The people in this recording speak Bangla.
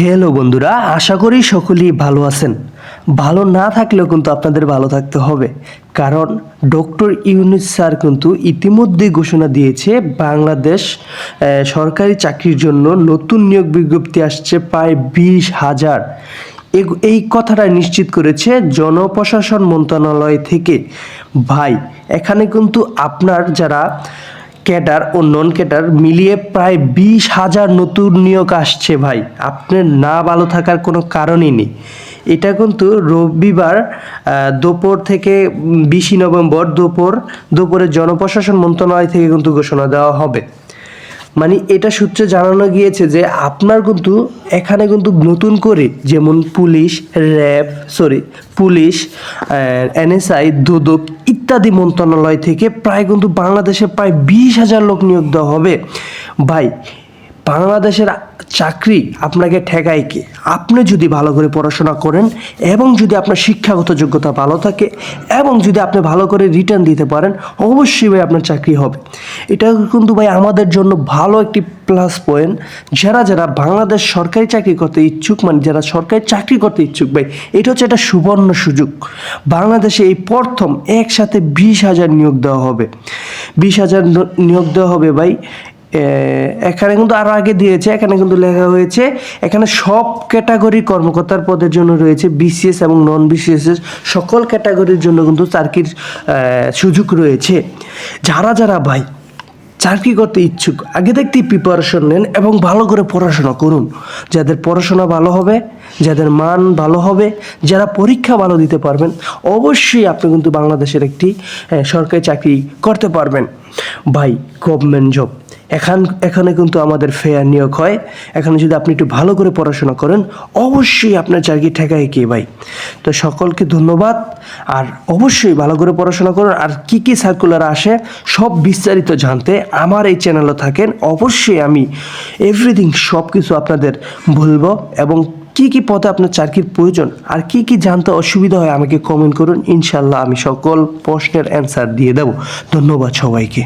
হ্যালো বন্ধুরা, আশা করি সকলেই ভালো আছেন। ভালো না থাকলেও কিন্তু আপনাদের ভালো থাকতে হবে। কারণ ডক্টর ইউনুস স্যার কিন্তু ইতিমধ্যেই ঘোষণা দিয়েছে, বাংলাদেশ সরকারি চাকরির জন্য নতুন নিয়োগ বিজ্ঞপ্তি আসছে প্রায় বিশ হাজার। এই কথাটা নিশ্চিত করেছে জনপ্রশাসন মন্ত্রণালয় থেকে। ভাই, এখানে কিন্তু আপনার যারা ক্যাডার ও নন ক্যাটার মিলিয়ে প্রায় বিশ হাজার নতুন নিয়োগ আসছে ভাই। আপনার না ভালো থাকার কোনো কারণই নেই। এটা কিন্তু রবিবার দুপুর থেকে বিশে নভেম্বর দুপুর, দুপুরে জনপ্রশাসন মন্ত্রণালয় থেকে কিন্তু ঘোষণা দেওয়া হবে। মানে এটা সূত্রে জানানো গিয়েছে যে আপনার কিন্তু এখানে কিন্তু নতুন করে যেমন police, RAB sorry police NSI, Dudok ইত্যাদি মন্ত্রণালয় থেকে প্রায় কিন্তু বাংলাদেশে প্রায় বিশ হাজার লোক নিয়োগ দেওয়া হবে। ভাই বাংলাদেশের চাকরি আপনাকে ঠেকায় কি? আপনি যদি ভালো করে পড়াশোনা করেন এবং যদি আপনার শিক্ষাগত যোগ্যতা ভালো থাকে এবং যদি আপনি ভালো করে রিটার্ন দিতে পারেন, অবশ্যই ভাই আপনার চাকরি হবে। এটা কিন্তু ভাই আমাদের জন্য ভালো একটি প্লাস পয়েন্ট যারা যারা বাংলাদেশ সরকারি চাকরি করতে ইচ্ছুক মানে যারা সরকারি চাকরি করতে ইচ্ছুক ভাই, এটা হচ্ছে একটা সুবর্ণ সুযোগ। বাংলাদেশে এই প্রথম একসাথে বিশ হাজার নিয়োগ দেওয়া হবে। বিশ হাজার নিয়োগ দেওয়া হবে ভাই এখানে কিন্তু আরও আগে দিয়েছে, এখানে কিন্তু লেখা হয়েছে, এখানে সব ক্যাটাগরি কর্মকর্তার পদের জন্য রয়েছে বিসিএস এবং নন বিসিএস সকল ক্যাটাগরির জন্য কিন্তু চাকরির সুযোগ রয়েছে। যারা যারা ভাই চাকরি করতে ইচ্ছুক, আগে দেখতেই প্রিপারেশন নেন এবং ভালো করে পড়াশোনা করুন। যাদের পড়াশোনা ভালো হবে, যাদের মান ভালো হবে, যারা পরীক্ষা ভালো দিতে পারবেন, অবশ্যই আপনি কিন্তু বাংলাদেশের একটি সরকারি চাকরি করতে পারবেন। ভাই গভর্নমেন্ট জব এখান, এখানে কিন্তু আমাদের ফেয়ার নিয়োগ হয়। এখানে যদি আপনি একটু ভালো করে পড়াশোনা করেন, অবশ্যই আপনার চাকরি ঠেকায় কে ভাই? তো সকলকে ধন্যবাদ। আর অবশ্যই ভালো করে পড়াশোনা করুন। আর কি কি সার্কুলার আসে, সব বিস্তারিত জানতে আমার এই চ্যানেলে থাকেন। অবশ্যই আমি এভরিথিং সব কিছু আপনাদের বলব। এবং কি কি পথে আপনার চাকরির প্রয়োজন, আর কি কি জানতে অসুবিধা হয় আমাকে কমেন্ট করুন। ইনশাল্লাহ আমি সকল প্রশ্নের অ্যান্সার দিয়ে দেব। ধন্যবাদ সবাইকে।